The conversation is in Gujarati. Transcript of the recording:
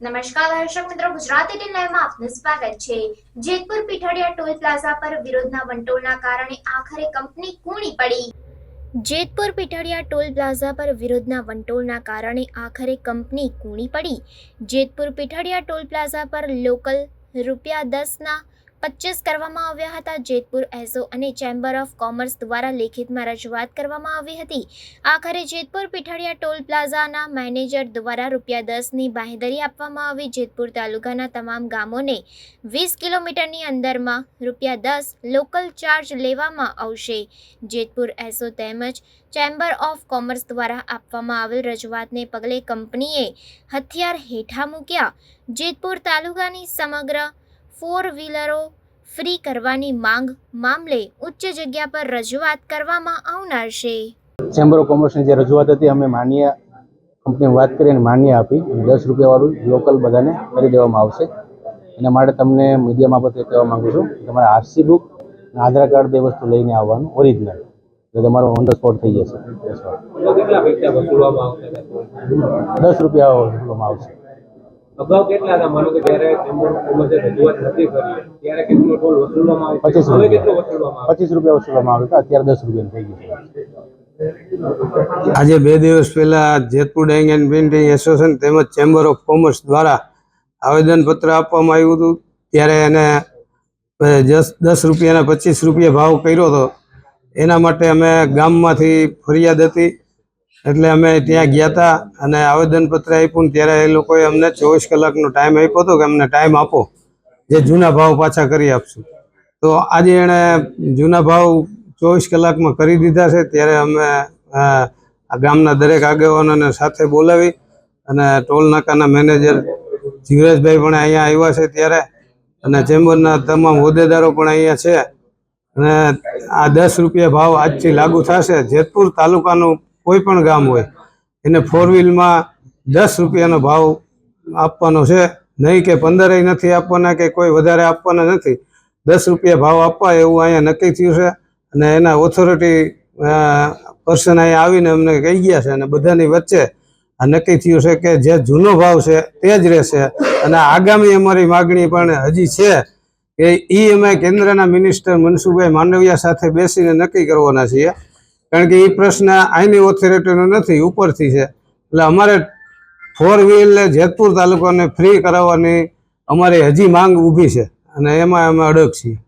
નમસ્કાર દર્શક મિત્રો, ગુજરાતી ટીવી લાઈવમાં આપનું સ્વાગત છે. જેતપુર પીઠડિયા ટોલ પ્લાઝા પર વિરોધના વંટોળના કારણે આખરે કંપની કૂણી પડી. જેતપુર પીઠડિયા ટોલ પ્લાઝા પર વિરોધના વંટોળના કારણે આખરે કંપની કૂણી પડી. જેતપુર પીઠડિયા ટોલ પ્લાઝા પર લોકલ રૂપિયા દસના પચીસ કરવામાં આવ્યા હતા. જેતપુર એસો અને ચેમ્બર ઓફ કોમર્સ દ્વારા લેખિતમાં રજૂઆત કરવામાં આવી હતી. આખરે જેતપુર પીઠડિયા ટોલ પ્લાઝાના મેનેજર દ્વારા રૂપિયા દસની બાંહેધરી આપવામાં આવી. જેતપુર તાલુકાના તમામ ગામોને વીસ કિલોમીટરની અંદરમાં રૂપિયા દસ લોકલ ચાર્જ લેવામાં આવશે. જેતપુર એસો તેમજ ચેમ્બર ઓફ કોમર્સ દ્વારા આપવામાં આવેલ રજૂઆતને પગલે કંપનીએ હથિયાર હેઠા મૂક્યા. જેતપુર તાલુકાની સમગ્ર ફોર વ્હીલરો ફ્રી કરવાની માંગ મામલે ઉચ્ચ જગ્યા પર રજૂઆત કરવામાં આવનાર છે. ચેમ્બર ઓફ કોમર્સની જે રજૂઆત હતી, અમે માન્ય કંપની વાત કરી અને માન્ય આપી. દસ રૂપિયાવાળું લોકલ બધાને કરી દેવામાં આવશે. એના માટે તમને મીડિયા મારફતે કહેવા માંગુ છું તમારા આરસી બુક આધાર કાર્ડ બે વસ્તુ લઈને આવવાનું ઓરિજિનલ એટલે તમારો ઓન ધ સ્પોટ થઈ જશે. દસ રૂપિયા આવશે. અગાઉ કેટલા હતા? માનો કે જ્યારે ચેમ્બર કોમર્સે રજૂઆત નથી કરી ત્યારે કેટલો ટોલ વસૂલવામાં આવે પચીસ હવે કેટલો વસૂલવામાં આવે પચીસ રૂપિયા વસૂલવામાં આવે અત્યારે દસ રૂપિયા થઈ ગયું આજે બે દિવસ પહેલા Jetpur dyeing and printing association તેમજ ચેમ્બર ઓફ કોમર્સ દ્વારા આવેદનપત્ર આપવામાં આવ્યું હતું. ત્યારે એને દસ દસ રૂપિયાના પચીસ રૂપિયા ભાવ કર્યો હતો. એના માટે અમે ગામમાંથી ફરિયાદ હતી. એટલે અમે ત્યાં ગયા હતા અને આવેદનપત્ર આપ્યું ત્યારે એ લોકોએ અમને ચોવીસ કલાકનો ટાઈમ આપ્યો હતો કે અમને ટાઈમ આપો. જે જૂના ભાવ પાછા કરી આપશું. તો આજે એણે જૂના ભાવ ચોવીસ કલાકમાં કરી દીધા છે ત્યારે અમે આ ગામના દરેક આગેવાનોને સાથે બોલાવી અને ટોલ નાકાના મેનેજર જીવરાજભાઈ પણ અહીંયા આવ્યા છે ત્યારે અને ચેમ્બરના તમામ હોદ્દેદારો પણ અહીંયા છે. અને આ દસ રૂપિયા ભાવ આજથી લાગુ થશે. જેતપુર તાલુકાનું કોઈ પણ ગામ હોય, એને ફોર વ્હીલમાં દસ રૂપિયાનો ભાવ આપવાનો છે. નહીં કે પંદરેય નથી આપવાના કે કોઈ વધારે આપવાના નથી. દસ રૂપિયા ભાવ આપવા એવું અહીંયા નક્કી થયું છે અને એના ઓથોરિટી પર્સન અહીંયા આવીને અમને કહી ગયા છે અને બધાની વચ્ચે આ નક્કી થયું છે કે જે જૂનો ભાવ છે તે જ રહેશે. અને આગામી અમારી માગણી પણ હજી છે કે એ અમે કેન્દ્રના મિનિસ્ટર મનસુખભાઈ માંડવિયા સાથે બેસીને નક્કી કરવાના છીએ. કારણ કે એ પ્રશ્ન આઈની ઓથોરિટીનો નથી, ઉપરથી છે. એટલે અમારે ફોર વ્હીલ જેતપુર તાલુકાને ફ્રી કરાવવાની અમારી હજી માંગ ઊભી છે. અને એમાં અમે અડગ છીએ.